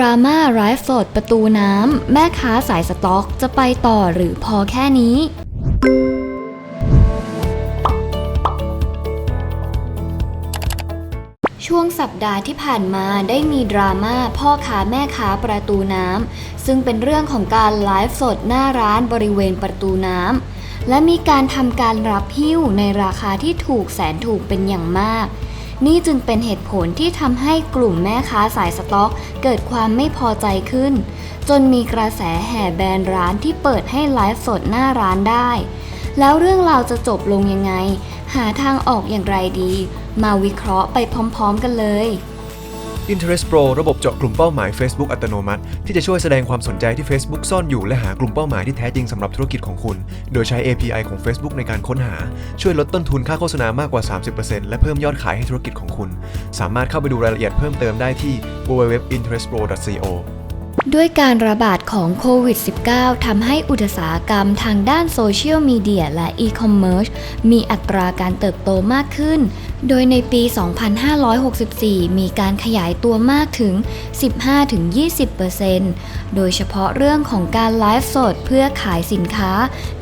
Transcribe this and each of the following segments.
ราม่าไลฟ์สดประตูน้ำ แม่ค้าสายสต็อกจะไปต่อหรือพอแค่นี้ช่วงสัปดาห์ที่ผ่านมาได้มีดราม่าพ่อค้าแม่ค้าประตูน้ำซึ่งเป็นเรื่องของการไลฟ์สดหน้าร้านบริเวณประตูน้ำและมีการทำการรับหิ้วในราคาที่ถูกแสนถูกเป็นอย่างมาก นี่จึงเป็นเหตุผลที่ทำให้กลุ่มแม่ค้าสายสต็อก เกิดความไม่พอใจขึ้น จนมีกระแสแห่แบรนด์ร้านที่เปิดให้ไลฟ์สดหน้าร้านได้ แล้วเรื่องราวจะจบลงยังไง หาทางออกอย่างไรดี มาวิเคราะห์ไปพร้อมๆกันเลย Interest Pro ระบบเจาะกลุ่มเป้าหมาย Facebook อัตโนมัติ ที่จะช่วยแสดงความสนใจที่ Facebook ซ่อนอยู่และหากลุ่มเป้าหมายที่แท้จริงสำหรับธุรกิจของคุณ โดยใช้ API ของ Facebook ในการค้นหา ช่วยลดต้นทุนค่าโฆษณามากกว่า 30%และเพิ่มยอดขายให้ธุรกิจของคุณ สามารถเข้าไปดูรายละเอียดเพิ่มเติมได้ที่ www.interestpro.co ด้วยการระบาดของโควิด -19 ทำให้อุตสาหกรรมทางด้านโซเชียลมีเดียและอีคอมเมิร์ซมีอัตราการเติบโตมากขึ้น โดยในปี 2564 มีการขยายตัวมากถึง 15-20%โดยเฉพาะเรื่องของการไลฟ์สดเพื่อขายสินค้า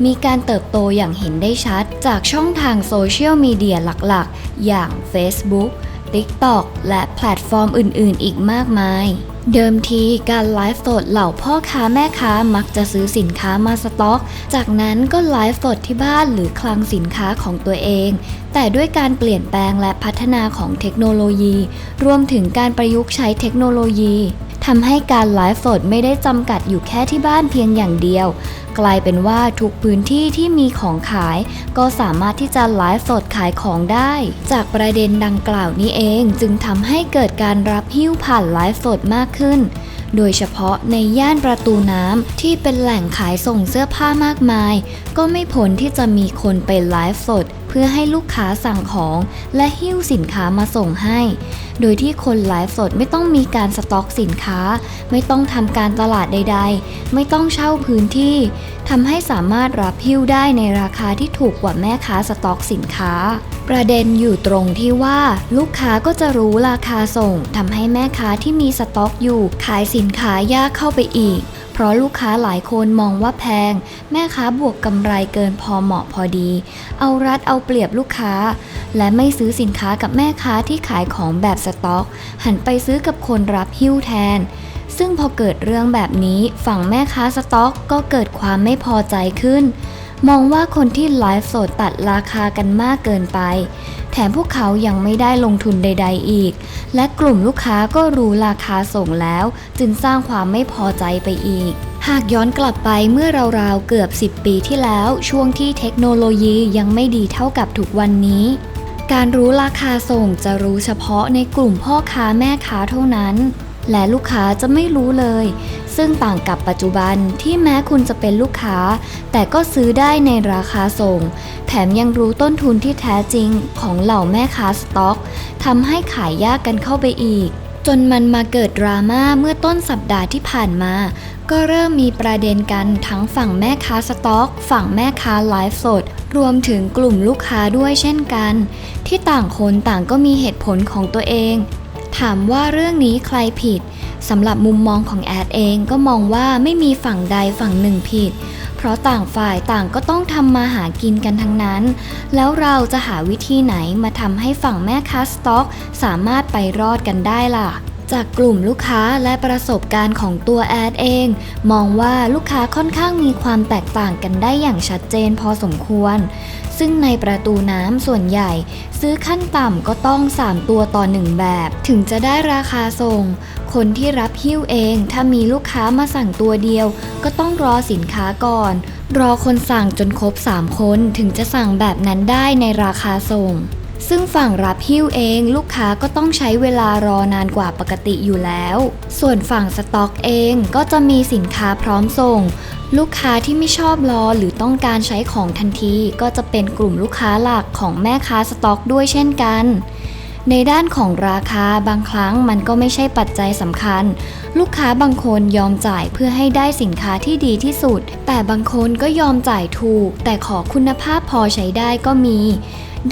มีการเติบโตอย่างเห็นได้ชัด จากช่องทางโซเชียลมีเดียหลักๆ อย่าง Facebook TikTok และแพลตฟอร์มอื่นๆ อีกมากมาย เดิมทีการไลฟ์สดเหล่าพ่อค้าแม่ค้ามักจะซื้อสินค้ามาสต็อก จากนั้นก็ไลฟ์สดที่บ้านหรือคลังสินค้าของตัวเอง แต่ด้วยการเปลี่ยนแปลงและพัฒนาของเทคโนโลยี รวมถึงการประยุกต์ใช้เทคโนโลยี ทำให้การไลฟ์สดไม่ได้จำกัดอยู่แค่ที่บ้านเพียงอย่างเดียว กลายเป็นว่าทุกพื้นที่ที่มีของขาย ก็สามารถที่จะไลฟ์สดขายของได้ จากประเด็นดังกล่าวนี้เองจึงทำให้เกิดการรับหิ้วผ่านไลฟ์สดมากขึ้นโดยเฉพาะในย่านประตูน้ำที่เป็นแหล่งขายส่งเสื้อผ้ามากมาย ก็ไม่พ้นที่จะมีคนไปไลฟ์สด เพื่อให้ลูกค้าสั่งของ และหิ้วสินค้ามาส่งให้ โดยที่คนไลฟ์สดไม่ต้องมีการสต็อกสินค้า ไม่ต้องทำการตลาดใด ๆ ไม่ต้องเช่าพื้นที่ทำให้สามารถรับพิ้วได้ในราคาที่ถูกกว่าแม่ค้าสต็อกสินค้า ประเด็นอยู่ตรงที่ว่าลูกค้าก็จะรู้ราคาส่งทำให้แม่ค้าที่มีสต็อกอยู่ ขายสินค้ายากเข้าไปอีก ราะลูกค้าหลายคนมองว่าแพง แม่ค้าบวกกำไรเกินพอเหมาะพอดี เอารัดเอาเปรียบลูกค้า และไม่ซื้อสินค้ากับแม่ค้าที่ขายของแบบสต็อก หันไปซื้อกับคนรับหิ้วแทน ซึ่งพอเกิดเรื่องแบบนี้ฝั่งแม่ค้าสต็อกก็เกิดความไม่พอใจขึ้น มองว่าคนที่ไลฟ์สดตัดราคากันมากเกินไป แถมพวกเขายังไม่ได้ลงทุนใด ๆ อีก และกลุ่มลูกค้าก็รู้ราคาส่งแล้ว จึงสร้างความไม่พอใจไปอีก หากย้อนกลับไปเมื่อราวๆเกือบ 10 ปีที่แล้ว ช่วงที่เทคโนโลยียังไม่ดีเท่ากับทุกวันนี้ การรู้ราคาส่งจะรู้เฉพาะในกลุ่มพ่อค้าแม่ค้าเท่านั้น และลูกค้าจะไม่รู้เลย ซึ่งต่างกับปัจจุบันที่แม้คุณจะเป็นลูกค้า แต่ก็ซื้อได้ในราคาส่ง แถมยังรู้ต้นทุนที่แท้จริงของเหล่าแม่ค้าสต็อกทำให้ขายยากกันเข้าไปอีก จนมันมาเกิดดราม่าเมื่อต้นสัปดาห์ที่ผ่านมา ก็เริ่มมีประเด็นกันทั้งฝั่งแม่ค้าสต็อก ฝั่งแม่ค้าไลฟ์สดรวมถึงกลุ่มลูกค้าด้วยเช่นกัน ที่ต่างคนต่างก็มีเหตุผลของตัวเอง ถามว่าเรื่องนี้ใครผิด สำหรับมุมมองของแอดเองก็มองว่าไม่มีฝั่งใดฝั่งหนึ่งผิด เพราะต่างฝ่ายต่างก็ต้องทำมาหากินกันทั้งนั้น แล้วเราจะหาวิธีไหนมาทำให้ฝั่งแม่ค้าสต็อก สามารถไปรอดกันได้ล่ะจากกลุ่มลูกค้าและประสบการณ์ของตัวแอดเอง มองว่าลูกค้าค่อนข้างมีความแตกต่างกันได้อย่างชัดเจนพอสมควร ซึ่งในประตูน้ำส่วนใหญ่ ซื้อขั้นต่ำก็ต้อง 3 ตัวต่อ 1 แบบ ถึงจะได้ราคาส่ง คนที่รับหิ้วเอง ถ้ามีลูกค้ามาสั่งตัวเดียว ก็ต้องรอสินค้าก่อน รอคนสั่งจนครบ 3 คนถึงจะสั่งแบบนั้นได้ในราคาส่ง ซึ่งฝั่งรับหิ้วเองลูกค้าก็ต้องใช้เวลารอนานกว่าปกติอยู่แล้ว ส่วนฝั่งสต็อกเองก็จะมีสินค้าพร้อมส่ง ลูกค้าที่ไม่ชอบรอหรือต้องการใช้ของทันที ก็จะเป็นกลุ่มลูกค้าหลักของแม่ค้าสต็อกด้วยเช่นกัน ในด้านของราคาบางครั้งมันก็ไม่ใช่ปัจจัยสำคัญ ลูกค้าบางคนยอมจ่ายเพื่อให้ได้สินค้าที่ดีที่สุด แต่บางคนก็ยอมจ่ายถูก แต่ขอคุณภาพพอใช้ได้ก็มี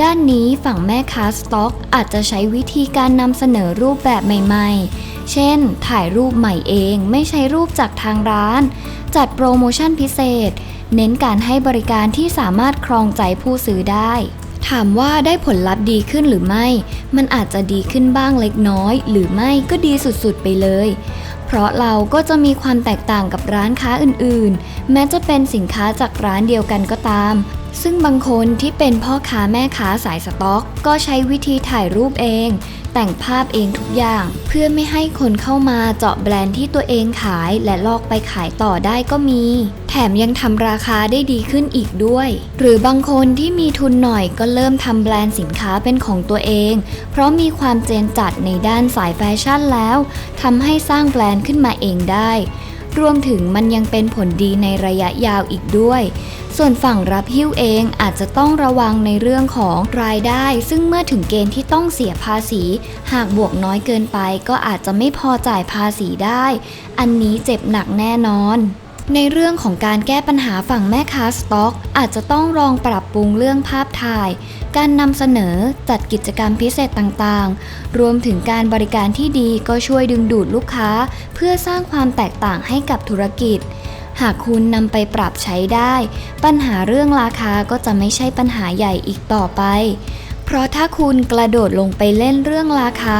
ด้านนี้ฝั่งแม่ค้าสต็อก อาจจะใช้วิธีการนำเสนอรูปแบบใหม่ ๆ เช่น ถ่ายรูปใหม่เองไม่ใช้รูปจากทางร้าน จัดโปรโมชั่นพิเศษ เน้นการให้บริการที่สามารถครองใจผู้ซื้อได้ ถามว่าได้ผลลัพธ์ดีขึ้นหรือไม่ มันอาจจะดีขึ้นบ้างเล็กน้อย หรือไม่ก็ดีสุดๆไปเลย เพราะเราก็จะมีความแตกต่างกับร้านค้าอื่นๆ แม้จะเป็นสินค้าจากร้านเดียวกันก็ตาม ซึ่งบางคนที่เป็นพ่อค้าแม่ค้าสายสต็อก ก็ใช้วิธีถ่ายรูปเอง แต่งภาพเองทุกอย่าง เพื่อไม่ให้คนเข้ามาเจาะแบรนด์ที่ตัวเองขายและลอกไปขายต่อได้ก็มี แถมยังทำราคาได้ดีขึ้นอีกด้วย หรือบางคนที่มีทุนหน่อยก็เริ่มทำแบรนด์สินค้าเป็นของตัวเอง เพราะมีความเจนจัดในด้านสายแฟชั่นแล้วทำให้สร้างแบรนด์ขึ้นมาเองได้ รวมถึงมันยังเป็นผลดีในระยะยาวอีกด้วย ส่วนฝั่งรับหิ้วเองอาจจะต้องระวังในเรื่องของรายได้ ซึ่งเมื่อถึงเกณฑ์ที่ต้องเสียภาษี หากบวกน้อยเกินไป ก็อาจจะไม่พอจ่ายภาษีได้ อันนี้เจ็บหนักแน่นอน ในเรื่องของการแก้ปัญหาฝั่งแม่ค้าสต็อก อาจจะต้องลองปรับปรุงเรื่องภาพถ่าย การนำเสนอจัดกิจกรรมพิเศษต่างๆ รวมถึงการบริการที่ดีก็ช่วยดึงดูดลูกค้า เพื่อสร้างความแตกต่างให้กับธุรกิจ หากคุณนำไปปรับใช้ได้ ปัญหาเรื่องราคาก็จะไม่ใช่ปัญหาใหญ่อีกต่อไป เพราะถ้าคุณกระโดดลงไปเล่นเรื่องราคา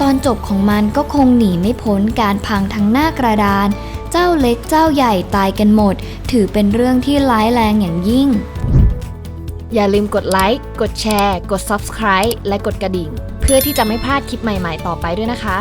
ตอนจบของมันก็คงหนีไม่พ้นการพังทั้งหน้ากระดาน เจ้าเล็กเจ้าใหญ่ตายกันหมด ถือเป็นเรื่องที่ร้ายแรงอย่างยิ่ง อย่าลืมกดไลค์ กดแชร์ กด Subscribe และกดกระดิ่ง เพื่อที่จะไม่พลาดคลิปใหม่ๆ ต่อไปด้วยนะคะ